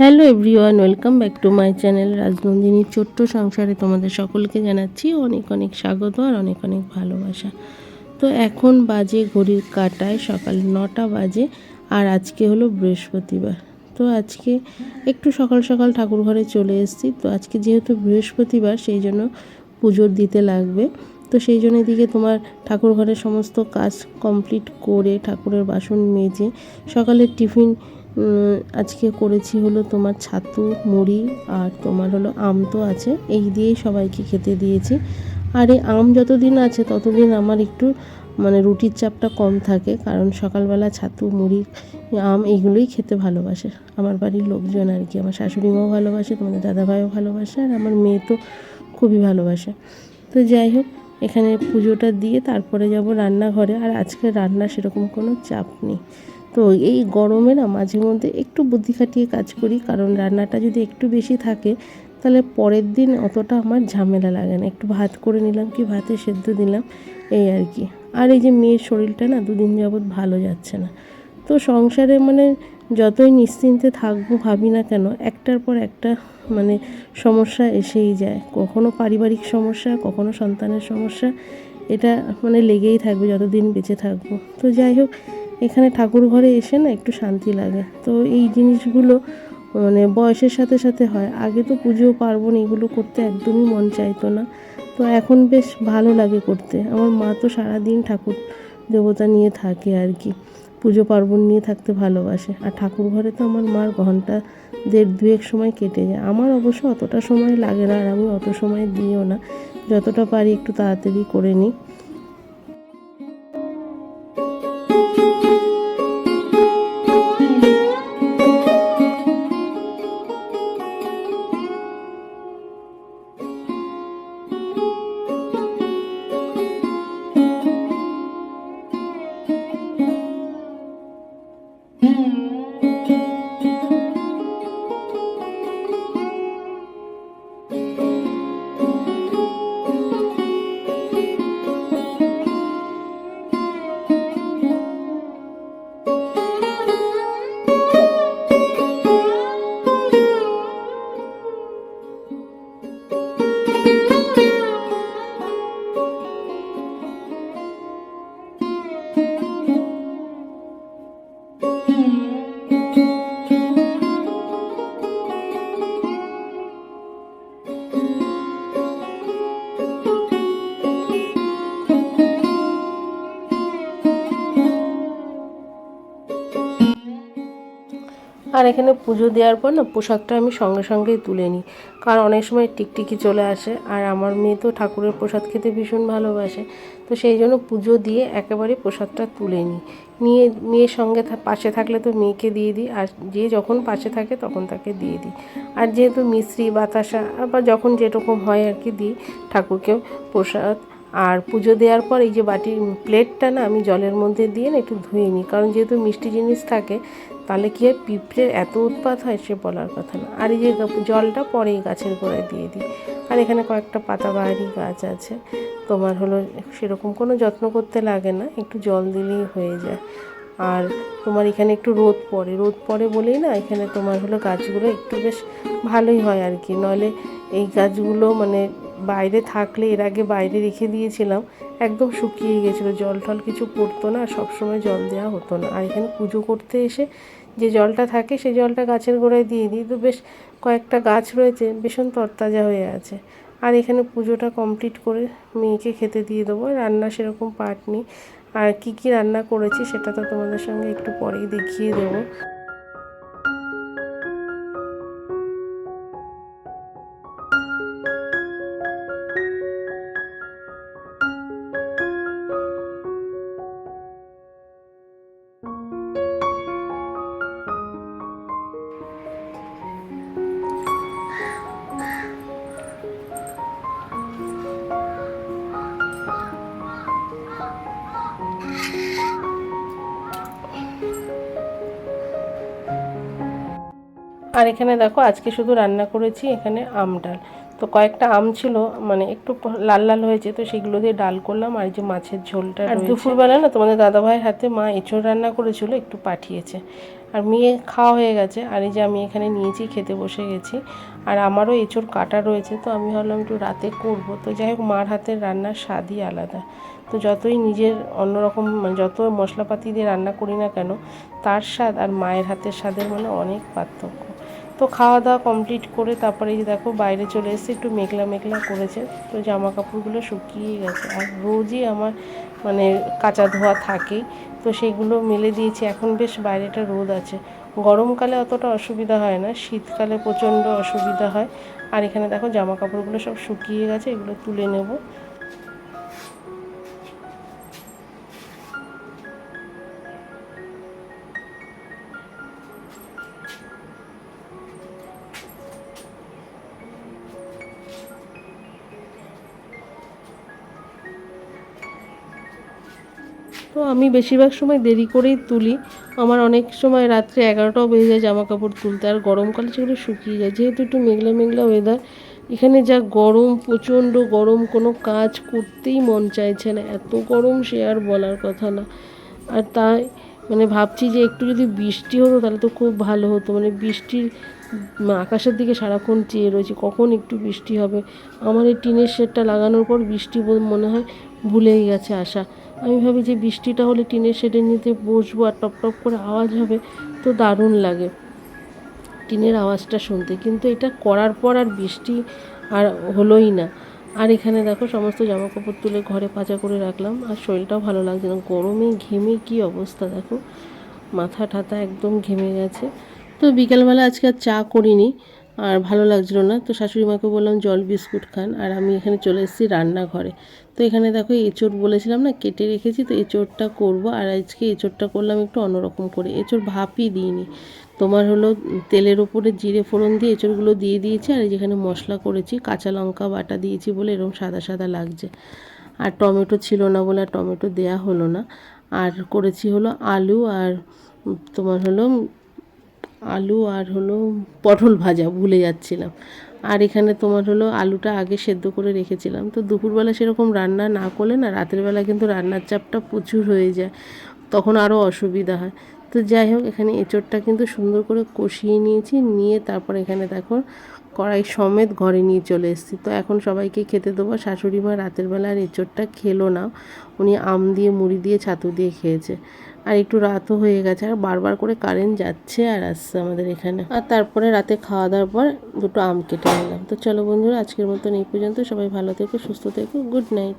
Hello everyone, welcome back to my channel রাজনন্দিনীর ছোট্ট সংসারে তোমাদের সকলকে জানাচ্ছি অনেক অনেক স্বাগত আর অনেক অনেক ভালোবাসা। তো এখন বাজে ঘড়ির কাটায়, সকাল নটা বাজে আর আজকে হলো বৃহস্পতিবার। তো আজকে একটু সকাল সকাল ঠাকুর ঘরে চলে এসেছি। তো আজকে যেহেতু বৃহস্পতিবার, সেই জন্য পুজোর দিতে লাগবে। তো সেই জন্য এদিকে তোমার ঠাকুর ঘরের সমস্ত কাজ কমপ্লিট করে ঠাকুরের বাসন মেজে সকালের টিফিন আজকে করেছি হলো তোমার ছাতু, মুড়ি আর তোমার হলো আম তো আছে। এই দিয়েই সবাইকে খেতে দিয়েছি। আর এই আম যতদিন আছে ততদিন আমার একটু মানে রুটির চাপটা কম থাকে, কারণ সকালবেলা ছাতু, মুড়ি, আম এইগুলোই খেতে ভালোবাসে। আমার বাড়ির লোকজন আর কি, আমার শাশুড়ি মাও ভালোবাসে, তোমাদের দাদাভাইও ভালোবাসে, আর আমার মেয়ে তো খুবই ভালোবাসে। তো যাই হোক, এখানে পুজোটা দিয়ে তারপরে যাব রান্নাঘরে, আর আজকে রান্না সেরকম কোনো চাপ নেই। তো এই গরমে না মাঝে মধ্যে একটু বুদ্ধি খাটিয়ে কাজ করি, কারণ রান্নাটা যদি একটু বেশি থাকে তাহলে পরের দিন অতটা আমার ঝামেলা লাগে না। একটু ভাত করে নিলাম কি ভাতে সেদ্ধ দিলাম, এই আর কি। আর এই যে মেয়ের শরীরটা না দুদিন যাবৎ ভালো যাচ্ছে না। তো সংসারে মানে যতই নিশ্চিন্তে থাকব ভাবি না কেন, একটার পর একটা মানে সমস্যা এসেই যায়। কখনো পারিবারিক সমস্যা, কখনো সন্তানের সমস্যা, এটা মানে লেগেই থাকবে যতদিন বেঁচে থাকব। তো যাই হোক এখানে ঠাকুর ঘরে এসে না একটু শান্তি লাগে। তো এই জিনিসগুলো মানে বয়সের সাথে সাথে হয়। আগে তো পুজো, পার্বণ এগুলো করতে একদমই মন চাইতো না। তো এখন বেশ ভালো লাগে করতে। আমার মা তো সারাদিন ঠাকুর দেবতা নিয়ে থাকে আর কি। পুজো, পার্বণ নিয়ে থাকতে ভালোবাসে। আর ঠাকুর ঘরে তো আমার মার ঘণ্টা দেড় দুয়েক সময় কেটে যায়। আমার অবশ্য অতটা সময় লাগে না আর আমি অত সময় দিইও না। যতটা পারি একটু তাড়াতাড়ি করে নিই। আর এখানে পুজো দেওয়ার পর না পোশাকটা আমি সঙ্গে সঙ্গেই তুলে নিই। কারণ অনেক সময় টিকটিকি চলে আসে আর আমার মেয়ে তো ঠাকুরের প্রসাদ খেতে ভীষণ ভালোবাসে। তো সেই জন্য পুজো দিয়ে একেবারে প্রসাদটা তুলে নিই। নিয়ে, মেয়ের সঙ্গে পাশে থাকলে তো মেয়েকে দিয়ে দিই আর যে যখন পাশে থাকে তখন তাকে দিয়ে দিই। আর যেহেতু মিশ্রি বাতাসা বা যখন যেরকম হয় আর কি দিই ঠাকুরকেও প্রসাদ আর পুজো দেওয়ার পর এই যে বাটির প্লেটটা না আমি জলের মধ্যে দিয়ে না একটু ধুয়ে নিই। কারণ যেহেতু মিষ্টি জিনিস থাকে, তাহলে কি হয়, পিঁপড়ের এত উৎপাত হয় সে বলার কথা না। আর এই যে জলটা পরে এই গাছের গোড়ায় দিয়ে দিই। আর এখানে কয়েকটা পাতাবাহারি গাছ আছে। তোমার হলো সেরকম কোনো যত্ন করতে লাগে না, একটু জল দিলেই হয়ে যায়। আর তোমার এখানে একটু রোদ পড়ে। রোদ পড়ে বলেই না এখানে তোমার হলো গাছগুলো একটু বেশ ভালোই হয় আর কি। নইলে এই গাছগুলো মানে বাইরে থাকলে এর আগে বাইরে রেখে দিয়েছিলাম, একদম শুকিয়ে গেছিল। জল টল কিছু পড়তো না আর সবসময় জল দেওয়া হতো না। আর এখানে পুজো করতে এসে যে জলটা থাকে সেই জলটা গাছের গোড়ায় দিয়ে দিই। তো বেশ কয়েকটা গাছ রয়েছে, ভীষণ তরতাজা হয়ে আছে। আর এখানে পুজোটা কমপ্লিট করে মেয়েকে খেতে দিয়ে দেবো। রান্না সেরকম পাট নেই আর কি কি রান্না করেছি সেটা তো তোমাদের সঙ্গে একটু পরেই দেখিয়ে দেবো। আর এখানে দেখো আজকে শুধু রান্না করেছি এখানে আম ডাল। তো কয়েকটা আম ছিল মানে একটু লাল লাল হয়েছে তো সেগুলো দিয়ে ডাল করলাম। আর যে মাছের ঝোলটা আর দুপুরবেলা না তোমাদের দাদাভাইয়ের হাতে মা এঁচড় রান্না করেছিল একটু পাঠিয়েছে। আর মেয়ে খাওয়া হয়ে গেছে আর এই যে আমি এখানে নিয়েছি খেতে বসে গেছি। আর আমারও এঁচোড় কাটা রয়েছে তো আমি ভাবলাম একটু রাতে করব। তো যাই হোক মার হাতের রান্নার স্বাদই আলাদা। তো যতই নিজের অন্যরকম মানে যত মশলাপাতি দিয়ে রান্না করি না কেন তার স্বাদ আর মায়ের হাতের স্বাদের মানে অনেক পার্থক্য। তো খাওয়া দাওয়া কমপ্লিট করে তারপরে এই যে দেখো বাইরে চলে এসেছে, একটু মেঘলা মেঘলা করেছে। তো জামা কাপড়গুলো শুকিয়ে গেছে। আর রোজই আমার মানে কাঁচা ধোয়া থাকেই। তো সেগুলো মেলে দিয়েছি। এখন বেশ বাইরেটা রোদ আছে। গরমকালে অতটা অসুবিধা হয় না। শীতকালে প্রচণ্ড অসুবিধা হয়। আর এখানে দেখো জামা কাপড়গুলো সব শুকিয়ে গেছে। এগুলো তুলে নেব। তো আমি বেশিরভাগ সময় দেরি করেই তুলি। আমার অনেক সময় রাত্রে এগারোটাও বেজে যায় জামা কাপড় তুলতে, আর গরমকালে সেগুলো শুকিয়ে যায়। যেহেতু একটু মেঘলা মেঘলা ওয়েদার এখানে যা গরম, প্রচণ্ড গরম, কোনো কাজ করতেই মন চাইছে না। এত গরম সে আর বলার কথা না। আর তাই মানে ভাবছি যে একটু যদি বৃষ্টি হতো তাহলে তো খুব ভালো হতো। মানে বৃষ্টির আকাশের দিকে সারাক্ষণ চেয়ে রয়েছে। কখন একটু বৃষ্টি হবে? আমার এই টিনের শেডটা লাগানোর পর বৃষ্টি মনে হয় ভুলেই গেছে আসা আমি ভাবি যে বৃষ্টিটা হলে টিনের শেডের নিতে বসবো আর টপ টপ করে আওয়াজ হবে, তো দারুণ লাগে টিনের আওয়াজটা শুনতে। কিন্তু এটা করার পর আর বৃষ্টি আর হলোই না। আর এখানে দেখো সমস্ত জামা কাপড় তুলে ঘরে পাচা করে রাখলাম আর শরীরটাও ভালো লাগছে না। গরমে ঘেমে কি অবস্থা দেখো? মাথা ঠাতা একদম ঘেমে গেছে। তো বিকেলবেলা আজকে আর চা করিনি। আর ভালো লাগছিল না। তো শাশুড়ি মাকে বললাম, জল, বিস্কুট খান। আর আমি এখানে চলে এসেছি রান্নাঘরে। তো এখানে দেখো এঁচোড় বলেছিলাম না, কেটে রেখেছি। তো এঁচোড়টা করব। আর আজকে এঁচোড়টা করলাম একটু অন্যরকম করে। এঁচোড় ভাপই দিইনি। তোমার হলো তেলের ওপরে জিরে ফোড়ন দিয়ে এঁচোড়গুলো দিয়ে দিয়েছি। আর যেখানে মশলা করেছি, কাঁচা লঙ্কা বাটা দিয়েছি বলে এরকম সাদা সাদা লাগছে। আর টমেটো ছিল না বলে আর টমেটো দেয়া হলো না। আর করেছি হলো আলু আর তোমার হলো আলু আর হলো পটল ভাজা, ভুলে যাচ্ছিলাম। আর এখানে তোমার হলো আলুটা আগে সেদ্ধ করে রেখেছিলাম। তো দুপুরবেলা সেরকম রান্না না করলে না, রাতের বেলা কিন্তু রান্নার চাপটা প্রচুর হয়ে যায়, তখন আরও অসুবিধা হয়। তো যাই হোক, এখানে এঁচোড়টা কিন্তু সুন্দর করে কষিয়ে নিয়েছি, নিয়ে তারপর এখানে দেখো কড়াই সমেত ঘরে নিয়ে চলে এসেছি। তো এখন সবাইকে খেতে দেবো। শাশুড়ি মা রাতের বেলা আর এঁচোড়টা খেলো না, উনি আম দিয়ে, মুড়ি দিয়ে, ছাতু দিয়ে খেয়েছে। আর একটু রাতও হয়ে গেছে, আর বারবার করে কারেন্ট যাচ্ছে আর আসছে আমাদের এখানে। আর তারপরে রাতে খাওয়া দাওয়ার পর দুটো আম কেটে নিলাম। তো চলো বন্ধুরা, আজকের মতন এই পর্যন্ত। সবাই ভালো থেকো, সুস্থ থেকো গুড নাইট